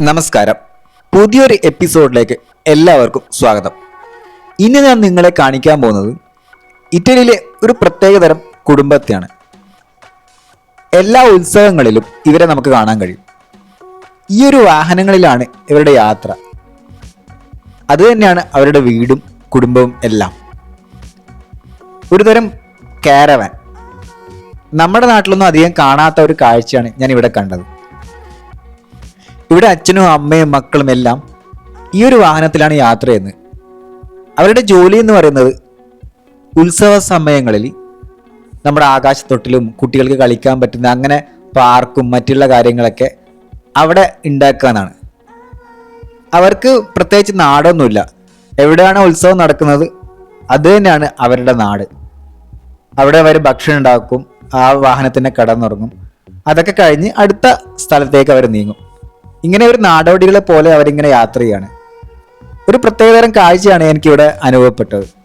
നമസ്കാരം. പുതിയൊരു എപ്പിസോഡിലേക്ക് എല്ലാവർക്കും സ്വാഗതം. ഇന്ന് ഞാൻ നിങ്ങളെ കാണിക്കാൻ പോകുന്നത് ഇറ്റലിയിലെ ഒരു പ്രത്യേകതരം കുടുംബത്തെയാണ്. എല്ലാ ഉത്സവങ്ങളിലും ഇവരെ നമുക്ക് കാണാൻ കഴിയും. ഈ ഒരു വാഹനങ്ങളിലാണ് ഇവരുടെ യാത്ര. അത് തന്നെയാണ് അവരുടെ വീടും കുടുംബവും എല്ലാം. ഒരുതരം കാരവാൻ നമ്മുടെ നാട്ടിലൊന്നും അധികം കാണാത്ത ഒരു കാഴ്ചയാണ് ഞാൻ ഇവിടെ കണ്ടത്. ഇവിടെ അച്ഛനും അമ്മയും മക്കളും എല്ലാം ഈ ഒരു വാഹനത്തിലാണ് യാത്ര ചെയ്യുന്നത്. അവരുടെ ജോലി എന്ന് പറയുന്നത് ഉത്സവ സമയങ്ങളിൽ നമ്മുടെ ആകാശത്തൊട്ടിലും കുട്ടികൾക്ക് കളിക്കാൻ പറ്റുന്ന അങ്ങനെ പാർക്കും മറ്റുള്ള കാര്യങ്ങളൊക്കെ അവിടെ ഉണ്ടാക്കാനാണ് അവർക്ക് പ്രത്യേകിച്ച് നാടൊന്നുമില്ല. എവിടെയാണ് ഉത്സവം നടക്കുന്നത്? അത് തന്നെയാണ് അവരുടെ നാട്. അവിടെ അവർ ഭക്ഷണം ഉണ്ടാക്കും ആ വാഹനത്തിനെ കടന്നുറങ്ങും. അതൊക്കെ കഴിഞ്ഞ് അടുത്ത സ്ഥലത്തേക്ക് അവർ നീങ്ങും. ഇങ്ങനെ ഒരു നാടോടികളെ പോലെ അവരിങ്ങനെ യാത്ര ചെയ്യാണ്. ഒരു പ്രത്യേകതരം കാഴ്ചയാണ് എനിക്കിവിടെ അനുഭവപ്പെട്ടത്.